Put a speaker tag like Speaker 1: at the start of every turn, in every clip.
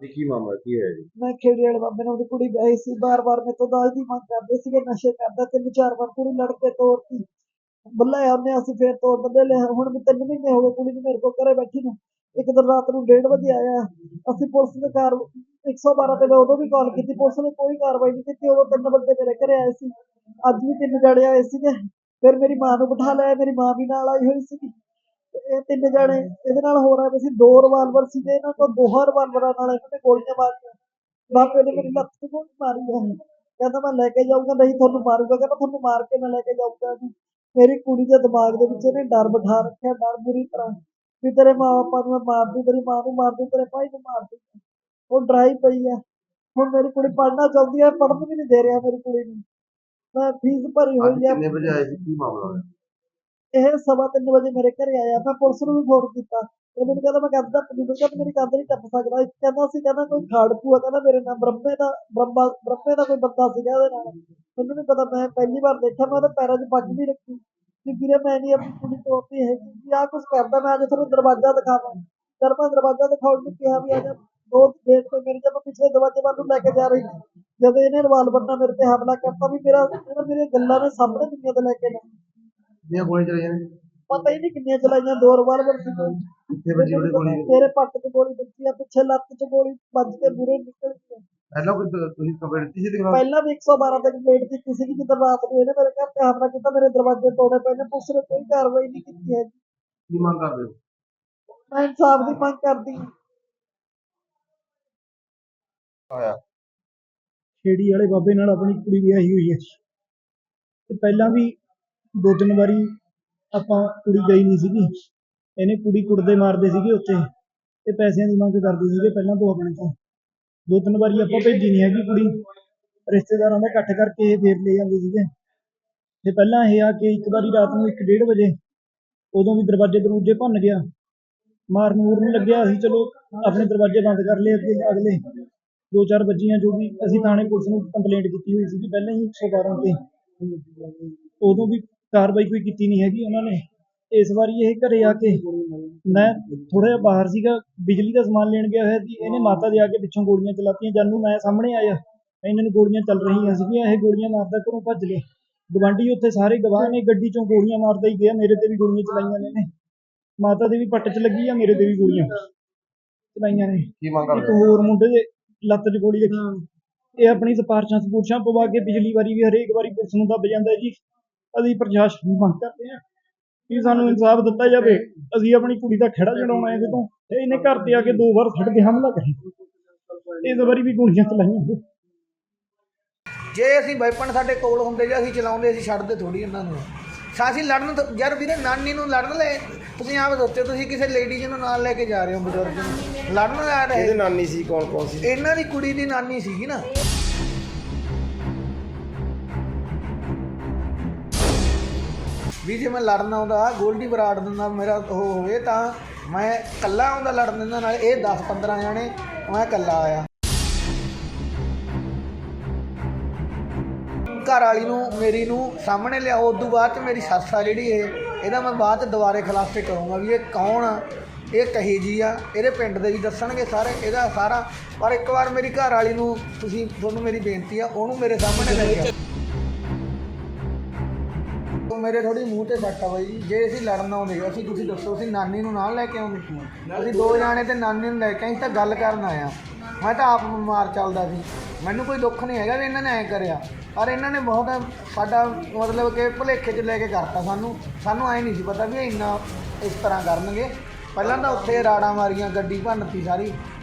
Speaker 1: ਇਹ ਕੀ ਮਾਮਲਾ, ਕੀ ਹੋਇਆ ਜੀ?
Speaker 2: ਮੈਂ ਖੇੜੇ ਵਾਲੇ ਬਾਬੇ ਨਾਲ ਉਹਦੀ ਕੁੜੀ ਵਿਆਹੀ ਸੀ, ਬਾਰ-ਬਾਰ ਮੇਰੇ ਤੋਂ ਦਾਜ ਦੀ ਮੰਗ ਕਰਦੇ ਸੀਗੇ, ਨਸ਼ੇ ਕਰਦਾ ਤਿੰਨ ਚਾਰ ਵਾਰ, ਕੁੜੀ ਲੜ ਕੇ ਤੋਰਤੀ। ਬੱਲੇ ਉਹਨੇ ਅਸੀਂ ਫੇਰ ਤੋੜ ਬੰਦੇ ਲਿਆ, ਹੁਣ ਵੀ ਤਿੰਨ ਮਹੀਨੇ ਹੋ ਗਏ ਕੁੜੀ ਨੂੰ ਮੇਰੇ ਕੋਲ ਘਰੇ ਬੈਠੀ ਨੂੰ। ਇੱਕ ਦਿਨ ਰਾਤ ਨੂੰ 1:30 ਵਜੇ ਆਇਆ, ਅਸੀਂ ਪੁਲਿਸ ਦੇ ਕਾਰ 112 ਤੇ ਮੈਂ ਉਦੋਂ ਵੀ ਕਾਲ ਕੀਤੀ, ਪੁਲਿਸ ਨੇ ਕੋਈ ਕਾਰਵਾਈ ਨਹੀਂ ਕੀਤੀ, ਉਦੋਂ ਤਿੰਨ ਬੰਦੇ ਮੇਰੇ ਘਰੇ ਆਏ ਸੀ। ਅੱਜ ਵੀ ਤਿੰਨ ਜਣੇ ਆਏ ਸੀਗੇ, ਫਿਰ ਮੇਰੀ ਮਾਂ ਨੂੰ ਬਿਠਾ ਲਿਆ, ਮੇਰੀ ਮਾਂ ਵੀ ਨਾਲ ਆਈ ਹੋਈ ਸੀਗੀ। ਇਹ ਤਿੰਨ ਜਣੇ ਇਹਦੇ ਨਾਲ ਹੋ ਰਿਹਾ ਸੀ ਦੋ ਰਿਵਾਲਵਰ ਸੀਗੇ ਇਹਨਾਂ ਕੋਲ ਦੋਹਾਂ ਰਿਵਾਲਵਰਾਂ ਨਾਲ ਇਹਨਾਂ ਨੇ ਗੋਲੀਆਂ ਮਾਰੀਆਂ। ਬਾਪੇ ਨੇ ਮੇਰੀ ਲੱਤ ਤੇ ਗੋਲੀ ਮਾਰੀ ਹੈ ਕਹਿੰਦਾ ਮੈਂ ਲੈ ਕੇ ਜਾਊਂਗਾ ਨਹੀਂ ਤੁਹਾਨੂੰ ਮਾਰੂਗਾ। ਕਹਿੰਦਾ ਤੁਹਾਨੂੰ ਮਾਰ ਕੇ ਮੈਂ ਲੈ ਕੇ ਜਾਊਂਗਾ ਜੀ। ਮੇਰੀ ਕੁੜੀ ਦੇ ਦਿਮਾਗ ਦੇ ਵਿੱਚ ਇਹਨੇ ਡਰ ਬਿਠਾ ਰੱਖਿਆ ਡਰ ਬੁਰੀ ਤਰ੍ਹਾਂ। ਵੀ ਤੇਰੇ ਮਾਂ ਬਾਪਾਂ ਨੂੰ ਮੈਂ ਮਾਰ ਦੂੰ ਤੇਰੀ ਮਾਂ ਨੂੰ ਮਾਰ ਦੂੰ ਤੇਰੇ ਭਾਈ ਨੂੰ ਮਾਰ ਦੂੰ ਉਹ ਡਰਾਈ ਪਈ ਹੈ ਹੁਣ ਮੇਰੀ ਕੁੜੀ ਪੜ੍ਹਨਾ ਚਾਹੁੰਦੀ ਹੈ ਪੜ੍ਹਨ ਵੀ ਨਹੀਂ ਦੇ ਰਿਹਾ ਮੇਰੀ ਕੁੜੀ ਨੂੰ। ਮੈਂ ਫੀਸ ਭਰੀ ਹੋਈ ਹੈ
Speaker 1: ਕਿੰਨੇ ਵਜੇ ਆਏ ਸੀ? ਕੀ ਮਾਮਲਾ ਹੋਇਆ?
Speaker 2: ਇਹ ਸਵਾ ਤਿੰਨ ਵਜੇ ਮੇਰੇ ਘਰੇ ਆਇਆ, ਮੈਂ ਪੁਲਿਸ ਨੂੰ ਵੀ ਫੋਨ ਕੀਤਾ। ਇਹ ਮੈਨੂੰ ਕਹਿੰਦਾ, ਮੈਂ ਕੰਧ ਦਾ ਪੁਲਿਸ ਕਹਿੰਦਾ ਮੇਰੀ ਕੰਧ ਨਹੀਂ ਟੱਪ ਸਕਦਾ। ਇੱਕ ਕਹਿੰਦਾ ਸੀ, ਕਹਿੰਦਾ ਕੋਈ ਖਾੜਕੂ ਆ ਕਹਿੰਦਾ ਮੇਰੇ ਨਾਲ ਬ੍ਰਹਮੇ ਦਾ, ਬ੍ਰਹਮਾ, ਬ੍ਰਹਮੇ ਦਾ ਕੋਈ ਬੰਦਾ ਸੀਗਾ ਉਹਦੇ ਨਾਲ। ਮੈਨੂੰ ਨਹੀਂ ਪਤਾ, ਮੈਂ ਪਹਿਲੀ ਵਾਰ ਦੇਖਿਆ, ਮੈਂ ਉਹਦੇ ਪੈਰਾਂ 'ਚ ਪੱਗ ਵੀ ਰੱਖੀ। ਕਿ ਵੀਰੇ, ਮੈਂ ਨਹੀਂ ਆਪਣੀ ਕੁੜੀ ਤੋੜਦੀ ਹੈਗੀ ਕਿ ਆਹ ਕੁਝ ਕਰਦਾ, ਮੈਂ ਅੱਜ ਤੁਹਾਨੂੰ ਦਰਵਾਜ਼ਾ ਦਿਖਾਵਾਂ। ਜਦ ਮੈਂ ਦਰਵਾਜ਼ਾ ਦਿਖਾਉਣ ਨੂੰ ਕਿਹਾ ਵੀ ਆ ਜਾ, ਦੋ ਗੇਟ ਤੇ ਮੇਰੇ ਜਦ ਪਿਛਲੇ ਦਰਵਾਜ਼ੇ ਵੱਲ ਨੂੰ ਲੈ ਕੇ ਜਾ ਰਹੀ ਜਦੋਂ ਇਹਨੇ ਰਿਵਾਲਵਰ ਨਾਲ ਮੇਰੇ ਤੇ ਹਮਲਾ ਕਰਤਾ, ਵੀ ਮੇਰਾ ਇਹਨੇ ਮੇਰੀਆਂ ਗੱਲਾਂ ਨੇ ਸਾਹਮਣੇ ਦੁਨੀਆ ਤੇ ਲੈ ਕੇ ਨਾ
Speaker 1: ਕਿੰਨੀਆਂ ਗੋਲੀਆਂ ਚਲਾਈਆਂ ਨੇ?
Speaker 2: ਪਤਾ ਹੀ ਨਹੀਂ ਕਿੰਨੀਆਂ ਚਲਾਈਆਂ ਦੋ ਰਿਵਾਲਵਰ ਸੀ ਕੋਈ।
Speaker 1: ਕਿੱਥੇ ਵੱਜੀ ਉਹਦੀ ਗੋਲੀ?
Speaker 2: ਮੇਰੇ ਪੱਟ 'ਚ ਗੋਲੀ ਵੱਜੀ ਆ ਪਿੱਛੇ ਲੱਤ 'ਚ ਗੋਲੀ ਵੱਜ ਕੇ ਮੂਰੇ ਨਿਕਲ ਆ।
Speaker 1: ਪਹਿਲਾਂ ਕੋਈ ਤੁਸੀਂ ਕੰਪਲੇਂਟ ਦਿੱਤੀ ਸੀ ਖਿਲਾਫ
Speaker 2: ਪਹਿਲਾਂ ਵੀ 112 ਤੇ ਕੰਪਲੇਂਟ ਕੀਤੀ ਸੀ ਜਦੋਂ ਰਾਤ ਨੂੰ ਇਹਨੇ ਮੇਰੇ ਘਰ ਤੇ ਹਮਲਾ ਕੀਤਾ ਮੇਰੇ ਦਰਵਾਜ਼ੇ ਤੋੜੇ ਪਏ ਨੇ ਪੁਲਿਸ ਨੇ ਕੋਈ ਕਾਰਵਾਈ ਨਹੀਂ ਕੀਤੀ ਹੈ
Speaker 1: ਕੀ ਮੰਗ ਕਰਦੇ ਹੋ?
Speaker 2: ਮੈਂ ਇਨਸਾਫ ਦੀ ਮੰਗ ਕਰਦੀ ਹਾਂ।
Speaker 1: ਆਇਆ।
Speaker 3: ਖੇੜੀ ਵਾਲੇ ਬਾਬੇ ਨਾਲ ਆਪਣੀ ਕੁੜੀ ਵਿਆਹੀ ਹੋਈ ਹੈ। ਤੇ ਪਹਿਲਾਂ ਵੀ ਦੋ ਤਿੰਨ ਵਾਰੀ ਆਪਾਂ ਕੁੜੀ ਗਈ ਨਹੀਂ ਸੀਗੀ। ਇਹਨੇ ਕੁੜੀ ਕੁੜਦੇ ਮਾਰਦੇ ਸੀਗੇ ਉੱਥੇ। ਤੇ ਪੈਸਿਆਂ ਦੀ ਮੰਗ ਕਰਦੇ ਸੀਗੇ ਪਹਿਲਾਂ ਤੋਂ ਆਪਣੇ ਤੋਂ। ਦੋ ਤਿੰਨ ਵਾਰੀ ਆਪਾਂ ਭੇਜੀ ਨਹੀਂ ਹੈਗੀ ਕੁੜੀ। ਰਿਸ਼ਤੇਦਾਰਾਂ ਦਾ ਇਕੱਠ ਕਰਕੇ ਇਹ ਫੇਰ ਲੈ ਜਾਂਦੇ ਸੀਗੇ। ਤੇ ਪਹਿਲਾਂ ਇਹ ਆ ਕਿ ਇੱਕ ਵਾਰੀ ਰਾਤ ਨੂੰ 1:30 ਵਜੇ ਉਦੋਂ ਵੀ ਦਰਵਾਜ਼ੇ ਦਰੂਜੇ ਭੰਨ ਗਿਆ। ਮਾਰ ਮੂਰ ਮੂਰਨ ਲੱਗਿਆ ਅਸੀਂ ਚਲੋ ਆਪਣੇ ਦਰਵਾਜ਼ੇ ਬੰਦ ਕਰ ਲਏ ਅੱਗੇ ਅਗਲੇ। ਦੋ ਚਾਰ ਬੱਚੀਆਂ ਜੋ ਵੀ ਅਸੀਂ ਥਾਣੇ ਪੁਲਿਸ ਨੂੰ ਕੰਪਲੇਂਟ ਕੀਤੀ ਹੋਈ ਸੀ ਪਹਿਲਾਂ ਹੀ 112 ਤੇ। ਉਦੋਂ ਵੀ ਕਾਰਵਾਈ ਕੋਈ ਕੀਤੀ ਨਹੀਂ ਹੈਗੀ ਉਹਨਾਂ ਨੇ। ਇਸ ਵਾਰੀ ਇਹ ਘਰੇ ਆ ਕੇ ਮੈਂ ਥੋੜਾ ਜਿਹਾ ਬਾਹਰ ਸੀਗਾ ਬਿਜਲੀ ਦਾ ਸਮਾਨ ਲੈਣ ਗਿਆ ਹੋਇਆ ਸੀ ਇਹਨੇ ਮਾਤਾ ਦੇ ਆ ਕੇ ਪਿੱਛੋਂ ਗੋਲੀਆਂ ਚਲਾਤੀਆਂ। ਜਾਨੂੰ ਮੈਂ ਸਾਹਮਣੇ ਆਇਆ ਇਹਨਾਂ ਨੂੰ ਗੋਲੀਆਂ ਚੱਲ ਰਹੀਆਂ ਸੀਗੀਆਂ ਇਹ ਗੋਲੀਆਂ ਮਾਰਦਾ ਘਰੋਂ ਭੱਜ ਗਏ। ਗਵਾਂਢੀ ਉੱਥੇ ਸਾਰੇ ਗਵਾਹ ਨੇ ਗੱਡੀ ਚੋਂ ਗੋਲੀਆਂ ਮਾਰਦਾ ਹੀ ਗਿਆ ਮੇਰੇ ਤੇ ਵੀ ਗੋਲੀਆਂ ਚਲਾਈਆਂ ਨੇ ਇਹਨੇ। ਮਾਤਾ ਦੇ ਵੀ ਪੱਟ 'ਚ ਲੱਗੀ ਆ ਮੇਰੇ ਤੇ ਵੀ ਗੋਲੀਆਂ ਚਲਾਈਆਂ ਨੇ।
Speaker 1: ਕੀ ਮੰਗ
Speaker 3: ਇੱਕ
Speaker 1: ਕਰਦੇ ਹੋ
Speaker 3: ਹੋਰ ਮੁੰਡੇ ਦੇ ਲੱਤ 'ਚ ਗੋਲੀ ਲੱਗੀ। ਇਹ ਆਪਣੀ ਸਿਫਾਰਸ਼ਾਂ ਸਪੂਰਸ਼ਾਂ ਪਵਾ ਕੇ ਪਿਛਲੀ ਵਾਰੀ ਵੀ ਹਰੇਕ ਵਾਰੀ ਪੁਲਿਸ ਨੂੰ ਦੱਬ ਜਾਂਦਾ ਜੀ। ਅਸੀਂ ਪ੍ਰਸ਼ਾਸਨ ਨੂੰ ਮੰਗ ਕਰਦੇ ਹਾਂ ਕਿ ਸਾਨੂੰ ਇਨਸਾਫ ਦਿੱਤਾ ਜਾਵੇ। ਅਸੀਂ ਆਪਣੀ ਕੁੜੀ ਦਾ ਖੜਾ ਹੈ ਇਹਦੇ ਤੋਂ ਤੇ ਇਹਨੇ ਘਰ ਤੇ ਆ ਕੇ ਦੋ ਵਾਰ ਛੱਡ ਕੇ ਹਮਲਾ ਕਰਿਆ। ਇਸ ਵਾਰੀ ਵੀ ਗੋਲੀਆਂ ਚਲਾਈਆਂ।
Speaker 4: ਜੇ ਅਸੀਂ ਵੈਪਨ ਸਾਡੇ ਕੋਲ ਹੁੰਦੇ ਜੇ ਅਸੀਂ ਚਲਾਉਂਦੇ ਅਸੀਂ ਛੱਡਦੇ ਥੋੜੀ ਇਹਨਾਂ ਨੂੰ। ਸਾ ਅਸੀਂ ਲੜਨ ਯਾਰ ਵੀਰੇ ਨਾਨੀ ਨੂੰ ਲੜਨ ਲੈ। ਤੁਸੀਂ ਆਪ ਸੋਚੋ ਤੁਸੀਂ ਕਿਸੇ ਲੇਡੀਜ਼ ਨੂੰ ਨਾਲ ਲੈ ਕੇ ਜਾ ਰਹੇ ਹੋ ਬਜ਼ੁਰਗ ਨੂੰ। ਲੜਨ ਆ ਰਹੇ।
Speaker 1: ਨਾਨੀ ਸੀ ਕੌਣ ਕੌਣ ਸੀ?
Speaker 4: ਇਹਨਾਂ ਦੀ ਕੁੜੀ ਦੀ ਨਾਨੀ ਸੀਗੀ ਨਾ। ਵੀ ਜੇ ਮੈਂ ਲੜਨ ਆਉਂਦਾ, ਗੋਲਡੀ ਬਰਾੜ ਦਿੰਦਾ, ਮੇਰਾ ਉਹ ਹੋਵੇ ਤਾਂ ਮੈਂ ਇਕੱਲਾ ਆਉਂਦਾ ਲੜਨ ਦਿੰਦਾ ਨਾਲ, ਇਹ 10 15 ਜਾਣੇ, ਮੈਂ ਇਕੱਲਾ ਆਇਆ। ਘਰ ਵਾਲੀ ਨੂੰ, ਮੇਰੀ ਨੂੰ ਸਾਹਮਣੇ ਲਿਆਓ ਤੋਂ ਬਾਅਦ ਚ ਮੇਰੀ ਸੱਸ ਆ ਜਿਹੜੀ ਇਹ, ਇਹਦਾ ਮੈਂ ਬਾਅਦ ਚ ਦੁਬਾਰੇ ਖੁਲਾਸੇ ਕਰੂੰਗਾ ਵੀ ਇਹ ਕੌਣ ਆ? ਇਹ ਕਹੀ ਜੀ ਆ, ਇਹਦੇ ਪਿੰਡ ਦੇ ਵੀ ਦੱਸਣਗੇ ਸਾਰੇ, ਇਹਦਾ ਸਾਰਾ, ਪਰ ਇੱਕ ਵਾਰ ਮੇਰੀ ਘਰ ਵਾਲੀ ਨੂੰ ਤੁਸੀਂ, ਤੁਹਾਨੂੰ ਮੇਰੀ ਬੇਨਤੀ ਆ, ਉਹਨੂੰ ਮੇਰੇ ਸਾਹਮਣੇ ਲੈ ਕੇ ਮੇਰੇ ਥੋੜੀ ਮੂੰਹ ਤੇ ਸੱਟ ਆ ਬਾਈ। ਜੀ ਜੇ ਅਸੀਂ ਲੜਨ ਆਉਂਦੇ, ਅਸੀਂ ਤੁਸੀਂ ਦੱਸੋ, ਅਸੀਂ ਨਾਨੀ ਨੂੰ ਨਾਲ ਲੈ ਕੇ ਆਉਂਦੇ? ਅਸੀਂ ਦੋ ਜਾਣੇ ਤੇ ਨਾਨੀ ਨੂੰ ਲੈ ਕੇ ਆਏ ਤਾਂ ਗੱਲ ਕਰਨ ਆਇਆ ਮੈਂ ਤਾਂ ਆਪ ਬਿਮਾਰ ਚੱਲਦਾ ਸੀ। ਮੈਨੂੰ ਕੋਈ ਦੁੱਖ ਨਹੀਂ ਹੈਗਾ ਵੀ ਇਹਨਾਂ ਨੇ ਐ ਕਰਿਆ। ਪਰ ਇਹਨਾਂ ਨੇ ਬਹੁਤ ਸਾਡਾ ਮਤਲਬ ਕਿ ਭੁਲੇਖੇ 'ਚ ਲੈ ਕੇ ਕਰਤਾ ਸਾਨੂੰ। ਸਾਨੂੰ ਐ ਨਹੀਂ ਸੀ ਪਤਾ ਵੀ ਇਹ ਇੰਨਾ ਇਸ ਤਰ੍ਹਾਂ ਕਰਨਗੇ। ਪਹਿਲਾਂ ਤਾਂ ਉੱਥੇ ਰਾੜਾਂ ਮਾਰੀਆਂ, ਗੱਡੀ ਭੰਨਤੀ ਸਾਰੀ।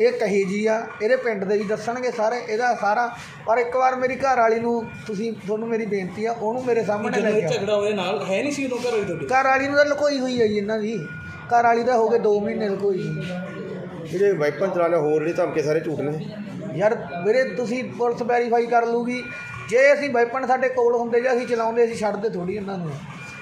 Speaker 4: ਇਹ ਕਹੀ ਜੀ ਆ ਇਹਦੇ ਪਿੰਡ ਦੇ ਵੀ ਦੱਸਣਗੇ ਸਾਰੇ ਇਹਦਾ ਸਾਰਾ। ਪਰ ਇੱਕ ਵਾਰ ਮੇਰੀ ਘਰ ਵਾਲੀ ਨੂੰ ਤੁਸੀਂ ਤੁਹਾਨੂੰ ਮੇਰੀ ਬੇਨਤੀ ਆ ਉਹਨੂੰ ਮੇਰੇ ਸਾਹਮਣੇ ਲੈ ਕੇ ਆਓ।
Speaker 5: ਝਗੜਾ ਹੋਇਆ ਨਾਲ ਹੈ ਨਹੀਂ ਸੀ ਉਦੋਂ ਘਰ ਹੋਈ ਤੁਹਾਡੇ?
Speaker 4: ਘਰ ਵਾਲੀ ਨੂੰ ਤਾਂ ਲੁਕੋਈ ਹੋਈ ਹੈ ਜੀ ਇਹਨਾਂ ਦੀ। ਘਰ ਵਾਲੀ ਦਾ ਹੋ ਗਏ 2 ਮਹੀਨੇ ਲੁਕੋਈ
Speaker 1: ਜਿਹੜੇ ਵਾਈਪਨ ਚਲਾਣੇ ਹੋਰ ਜਿਹੜੇ ਧਮਕੇ ਸਾਰੇ ਝੂਠ ਨੇ।
Speaker 4: ਯਾਰ ਵੀਰੇ ਤੁਸੀਂ ਪੁਲਿਸ ਵੈਰੀਫਾਈ ਕਰ ਲੂਗੀ ਜੇ ਅਸੀਂ ਵੈਪਨ ਸਾਡੇ ਕੋਲ ਹੁੰਦੇ ਜਾਂ ਅਸੀਂ ਚਲਾਉਂਦੇ ਅਸੀਂ ਛੱਡਦੇ ਥੋੜੀ ਇਹਨਾਂ ਨੂੰ।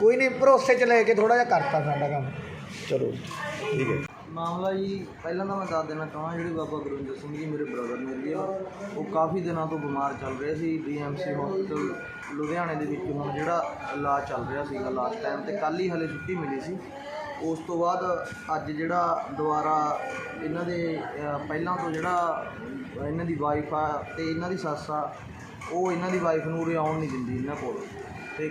Speaker 4: ਕੋਈ ਨਹੀਂ, ਭਰੋਸੇ 'ਚ ਲੈ ਕੇ ਥੋੜਾ ਜਿਹਾ ਕਰਤਾ ਸਾਡਾ ਕੰਮ।
Speaker 1: ਚਲੋ, ਠੀਕ ਹੈ।
Speaker 6: ਮਾਮਲਾ ਜੀ, ਪਹਿਲਾਂ ਤਾਂ ਮੈਂ ਦੱਸ ਦੇਣਾ ਚਾਹਾਂ ਜਿਹੜੇ ਬਾਬਾ ਗੁਰਵਿੰਦਰ ਸਿੰਘ ਜੀ ਮੇਰੇ ਬ੍ਰਦਰ ਨੇ ਜੀ, ਉਹ ਕਾਫੀ ਦਿਨਾਂ ਤੋਂ ਬਿਮਾਰ ਚੱਲ ਰਹੇ ਸੀ ਡੀਐਮਸੀ ਹਸਪੀਟਲ ਲੁਧਿਆਣੇ ਦੇ ਵਿੱਚ ਹੁਣ ਜਿਹੜਾ ਇਲਾਜ ਚੱਲ ਰਿਹਾ ਸੀਗਾ ਲਾਸਟ ਟਾਈਮ ਤੇ ਕੱਲ ਹੀ ਹਲੇ ਛੁੱਟੀ ਮਿਲੀ ਸੀ। ਉਸ ਤੋਂ ਬਾਅਦ ਅੱਜ ਜਿਹੜਾ ਦੁਬਾਰਾ ਇਹਨਾਂ ਦੇ ਪਹਿਲਾਂ ਤੋਂ ਜਿਹੜਾ ਇਹਨਾਂ ਦੀ ਵਾਈਫ ਆ ਤੇ ਇਹਨਾਂ ਦੀ ਸੱਸ ਆ, ਉਹ ਇਹਨਾਂ ਦੀ ਵਾਈਫ ਨੂੰ ਉਰੇ ਆਉਣ ਨਹੀਂ ਦਿੰਦੀ ਇਹਨਾਂ ਕੋਲ। ਤੇ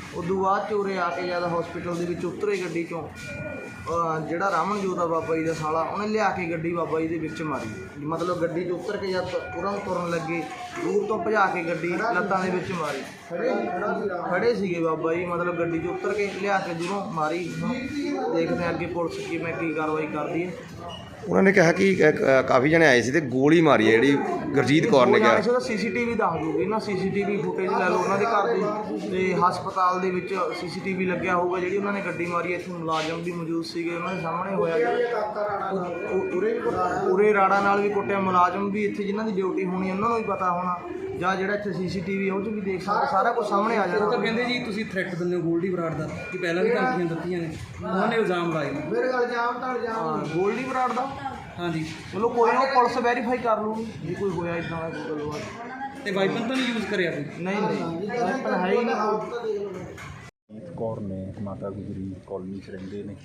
Speaker 6: ਉਦੋਂ ਬਾਅਦ ਚੋਰੇ ਆ ਕੇ ਜਦ ਹਸਪੀਟਲ ਦੇ ਵਿੱਚ ਉਤਰੇ ਗੱਡੀ ਚੋਂ ਜਿਹੜਾ ਰਾਮਨਜੋਤ ਆ ਬਾਬਾ ਜੀ ਦਾ ਸਾਲਾ, ਉਹਨੇ ਲਿਆ ਕੇ ਗੱਡੀ ਬਾਬਾ ਜੀ ਦੇ ਵਿੱਚ ਮਾਰੀ। ਮਤਲਬ ਗੱਡੀ 'ਚ ਉਤਰ ਕੇ ਜਦ ਉਹਨਾਂ ਤੁਰਨ ਲੱਗੇ, ਦੂਰ ਤੋਂ ਭਜਾ ਕੇ ਗੱਡੀ ਲੱਤਾਂ ਦੇ ਵਿੱਚ ਮਾਰੀ। ਖੜੇ ਸੀਗੇ ਬਾਬਾ ਜੀ, ਮਤਲਬ ਗੱਡੀ 'ਚ ਉਤਰ ਕੇ ਲਿਆ ਕੇ ਦੂਰੋਂ ਮਾਰੀ। ਦੇਖਦੇ ਹਾਂ ਅੱਗੇ ਪੁਲਿਸ ਕਿਵੇਂ ਕੀ ਕਾਰਵਾਈ ਕਰਦੀ ਹੈ।
Speaker 1: ਉਹਨਾਂ ਨੇ ਕਿਹਾ ਕਿ ਅ, ਕ- ਕਾਫੀ ਜਣੇ ਆਏ ਸੀ ਤੇ ਗੋਲੀ ਮਾਰੀ ਹੈ ਜਿਹੜੀ ਗੁਰਜੀਤ ਕੌਰ ਨੇ ਕਿਹਾ।
Speaker 6: ਉਹਦਾ ਸੀਸੀਟੀਵੀ ਦੱਸ ਦੂਗੀ ਨਾ ਸੀਸੀਟੀਵੀ ਫੁਟੇਜ ਲੈ ਲਓ ਉਹਨਾਂ ਦੇ ਘਰ ਦੀ। ਤੇ ਹਸਪਤਾਲ ਦੇ ਵਿੱਚ ਸੀਸੀਟੀਵੀ ਲੱਗਿਆ ਹੋਊਗਾ ਜਿਹੜੀ ਉਹਨਾਂ ਨੇ ਗੱਡੀ ਮਾਰੀ ਇੱਥੇ ਮੁਲਾਜ਼ਮ ਵੀ ਮੌਜੂਦ ਸੀਗੇ ਉਹਨਾਂ ਦੇ ਸਾਹਮਣੇ ਹੋਇਆ ਜੀ। ਉਰੇ ਉਰੇ ਰਾੜਾ ਨਾਲ ਵੀ ਕੁੱਟਿਆ ਮੁਲਾਜ਼ਮ ਵੀ ਇੱਥੇ ਜਿਨ੍ਹਾਂ ਦੀ ਡਿਊਟੀ ਹੋਣੀ ਉਹਨਾਂ ਨੂੰ ਵੀ ਪਤਾ ਹੋਣਾ। ਜਾਂ ਜਿਹੜਾ ਇੱਥੇ ਸੀਸੀਟੀਵੀ ਉਹ 'ਚ ਵੀ ਦੇਖ ਸਕਦੇ ਸਾਰਾ ਕੁਝ ਸਾਹਮਣੇ ਆ
Speaker 5: ਉਹ ਤਾਂ
Speaker 6: ਜਾਣਾ
Speaker 5: ਕਹਿੰਦੇ ਜੀ ਤੁਸੀਂ ਥ੍ਰੈਟ ਦਿੰਦੇ ਹੋ ਗੋਲਡੀ ਬਰਾੜ ਦਾ ਕਿ ਪਹਿਲਾਂ ਵੀ ਧਮਕੀਆਂ ਦਿੱਤੀਆਂ ਨੇ। ਉਹਨਾਂ ਨੇ ਇਲਜ਼ਾਮ ਲਾਏ ਨੇ।
Speaker 4: ਮੇਰੇ ਗੱਲ ਜਾਮ ਤਾਂ ਜਾਮ
Speaker 6: ਹਾਂ। ਗੋਲਡੀ ਬਰਾੜ ਦਾ
Speaker 5: ਹਾਂਜੀ।
Speaker 6: ਚਲੋ ਕੋਈ ਨਾ ਪੁਲਿਸ ਵੈਰੀਫਾਈ ਕਰ ਲੂਗੀ ਜੇ ਕੋਈ ਹੋਇਆ ਇਦਾਂ ਦਾ ਕੋਈ ਗੱਲਬਾਤ।
Speaker 5: ਤੇ ਵਾਈਪਨ ਤਾਂ ਨਹੀਂ ਯੂਜ਼ ਕਰਿਆ ਕੋਈ
Speaker 6: ਨਹੀਂ ਨਹੀਂ। ਵੈਪਨ ਹੈ ਹੀ ਨਹੀਂ।
Speaker 7: ਕੌਰ ਨੇ ਮਾਤਾ ਗੁਜਰੀ ਕਾਲਨੀ 'ਚ ਰਹਿੰਦੇ ਨੇ।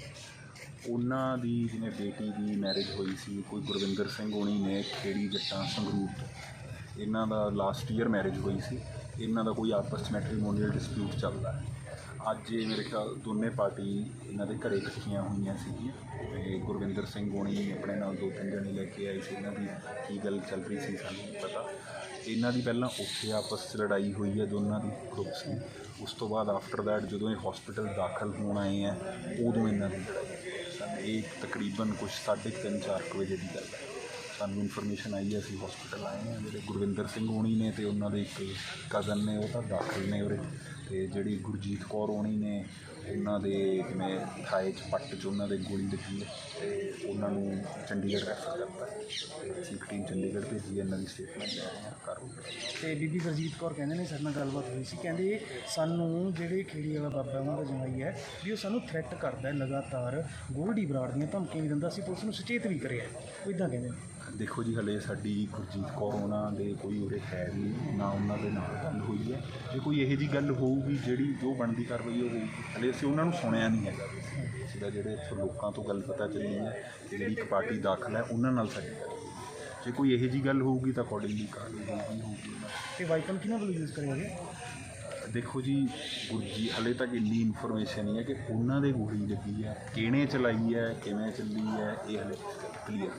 Speaker 7: ਉਹਨਾਂ ਦੀ ਜਿਵੇਂ ਬੇਟੀ ਦੀ ਮੈਰਿਜ ਹੋਈ ਸੀ ਕੋਈ ਗੁਰਵਿੰਦਰ ਸਿੰਘ ਹੋਣੀ ਨੇ ਖੇੜੀ ਜੱਟਾਂ ਸੰਗਰੂਰ ਤੋਂ। ਇਹਨਾਂ ਦਾ ਲਾਸਟ ਈਅਰ ਮੈਰਿਜ ਹੋਈ ਸੀ। ਇਹਨਾਂ ਦਾ ਕੋਈ ਆਪਸ 'ਚ ਮੈਟਰੀਮੋਨੀਅਲ ਡਿਸਪਿਊਟ ਚੱਲਦਾ ਹੈ। ਅੱਜ ਇਹ ਮੇਰੇ ਖਿਆਲ ਦੋਨੇ ਪਾਰਟੀ ਇਹਨਾਂ ਦੇ ਘਰੇ ਇਕੱਠੀਆਂ ਹੋਈਆਂ ਸੀਗੀਆਂ ਤੇ ਗੁਰਵਿੰਦਰ ਸਿੰਘ ਹੋਣੀ ਆਪਣੇ ਨਾਲ ਦੋ ਤਿੰਨ ਜਣੇ ਲੈ ਕੇ ਆਏ ਸੀ। ਇਹਨਾਂ ਦੀ ਕੀ ਗੱਲ ਚੱਲ ਰਹੀ ਸੀ ਸਾਨੂੰ ਨਹੀਂ ਪਤਾ। ਇਹਨਾਂ ਦੀ ਪਹਿਲਾਂ ਉੱਥੇ ਆਪਸ 'ਚ ਲੜਾਈ ਹੋਈ ਹੈ ਦੋਨਾਂ ਦੀ ਗਰੁੱਪਸ ਦੀ। ਉਸ ਤੋਂ ਬਾਅਦ ਆਫਟਰ ਦੈਟ ਜਦੋਂ ਇਹ ਹਸਪੀਟਲ ਦਾਖਲ ਹੋਣ ਆਏ ਆ ਉਦੋਂ ਇਹਨਾਂ ਦੀ ਲੜਾਈ ਹੋਈ। ਸਾਨੂੰ ਇਹ ਤਕਰੀਬਨ ਕੁਝ 3:30 ਚਾਰ ਕੁ ਵਜੇ ਦੀ ਗੱਲ ਹੈ। ਸਾਨੂੰ ਇਨਫੋਰਮੇਸ਼ਨ ਆਈ ਹੈ ਅਸੀਂ ਹਸਪੀਟਲ ਆਏ ਹਾਂ। ਜਿਹੜੇ ਗੁਰਵਿੰਦਰ ਸਿੰਘ ਹੋਣੀ ਨੇ ਤੇ ਉਹਨਾਂ ਦੇ ਇੱਕ ਕਜ਼ਨ ਨੇ ਉਹ ਤਾਂ ਦਾਖਲ ਨੇ ਉਰੇ। ਤੇ ਜਿਹੜੀ ਗੁਰਜੀਤ ਕੌਰ ਹੋਣੀ ਨੇ ਉਹਨਾਂ ਦੇ ਜਿਵੇਂ ਥਾਏ 'ਚ ਪੱਟ 'ਚ ਉਹਨਾਂ ਦੇ ਗੋਲੀ ਲੱਗੀ ਹੈ ਤੇ ਉਹਨਾਂ ਨੂੰ ਚੰਡੀਗੜ੍ਹ ਰੈਫਰ ਕਰਤਾ ਹੈ। ਤੇ ਅਸੀਂ ਇੱਕ ਟੀਮ ਚੰਡੀਗੜ੍ਹ ਭੇਜੀ ਹੈ, ਇਹਨਾਂ ਦੀ ਸਟੇਟਮੈਂਟ ਲੈ ਰਹੇ ਹਾਂ ਕਾਰਵਾਈ
Speaker 3: ਤੇ ਬੀਬੀ ਗੁਰਜੀਤ ਕੌਰ ਕਹਿੰਦੇ ਨੇ ਸਾਡੇ ਨਾਲ ਗੱਲਬਾਤ ਹੋਈ ਸੀ। ਕਹਿੰਦੇ ਸਾਨੂੰ ਜਿਹੜੇ ਖੇੜੀ ਵਾਲਾ ਬਾਬਾ ਉਹਨਾਂ ਦਾ ਜਮਾਈ ਹੈ ਵੀ ਉਹ ਸਾਨੂੰ ਥ੍ਰੈਟ ਕਰਦਾ ਹੈ ਲਗਾਤਾਰ ਗੋਲਡੀ ਬਰਾੜ ਦੀਆਂ ਧਮਕੀਆਂ ਵੀ ਦਿੰਦਾ ਸੀ ਪੁਲਿਸ ਨੂੰ ਸੁਚੇਤ ਵੀ ਕਰਿਆ ਉਹ ਇਦਾਂ ਕਹਿੰਦੇ ਨੇ।
Speaker 7: ਦੇਖੋ ਜੀ ਹਲੇ ਸਾਡੀ ਗੁਰਜੀਤ ਕੌਰ ਉਹਨਾਂ ਦੇ ਕੋਈ ਉਰੇ ਹੈ ਨਹੀਂ ਨਾ ਉਹਨਾਂ ਦੇ ਨਾਲ ਗੱਲ ਹੋਈ ਹੈ ਜੇ ਕੋਈ ਇਹੋ ਜੀ ਗੱਲ ਹੋਊਗੀ ਜਿਹੜੀ ਜੋ ਬਣਦੀ ਕਾਰਵਾਈ ਉਹ ਹੋਊਗੀ ਹਲੇ ਅਸੀਂ ਉਹਨਾਂ ਨੂੰ ਸੁਣਿਆ ਨਹੀਂ ਹੈਗਾ ਅਸੀਂ ਤਾਂ ਜਿਹੜੇ ਇੱਥੋਂ ਲੋਕਾਂ ਤੋਂ ਗੱਲ ਪਤਾ ਚੱਲੀ ਹੈ ਕਿ ਜਿਹੜੀ ਇੱਕ ਪਾਰਟੀ ਦਾਖਲ ਹੈ ਉਹਨਾਂ ਨਾਲ ਸਾਡੀ ਗੱਲ। ਜੇ ਕੋਈ ਇਹੋ ਜੀ ਗੱਲ ਹੋਊਗੀ ਤਾਂ ਅਕੋਰਡਿੰਗਲੀ ਕਾਰਵਾਈ ਹੋਊਗੀ।
Speaker 3: ਤੇ ਵਾਈਪਨ ਕਿਹਨਾਂ ਵੱਲੋਂ ਯੂਜ਼ ਕਰਿਆ ਗਿਆ
Speaker 7: ਦੇਖੋ ਜੀ ਗੁਰਜੀ ਹਲੇ ਤੱਕ ਇੰਨੀ ਇਨਫੋਰਮੇਸ਼ਨ ਨਹੀਂ ਹੈ ਕਿ ਉਹਨਾਂ ਦੇ ਗੋਲੀ ਲੱਗੀ ਹੈ ਕਿਹਨੇ ਚਲਾਈ ਹੈ ਕਿਵੇਂ ਚੱਲੀ ਹੈ ਇਹ ਹਲੇ ਕਲੀਅਰ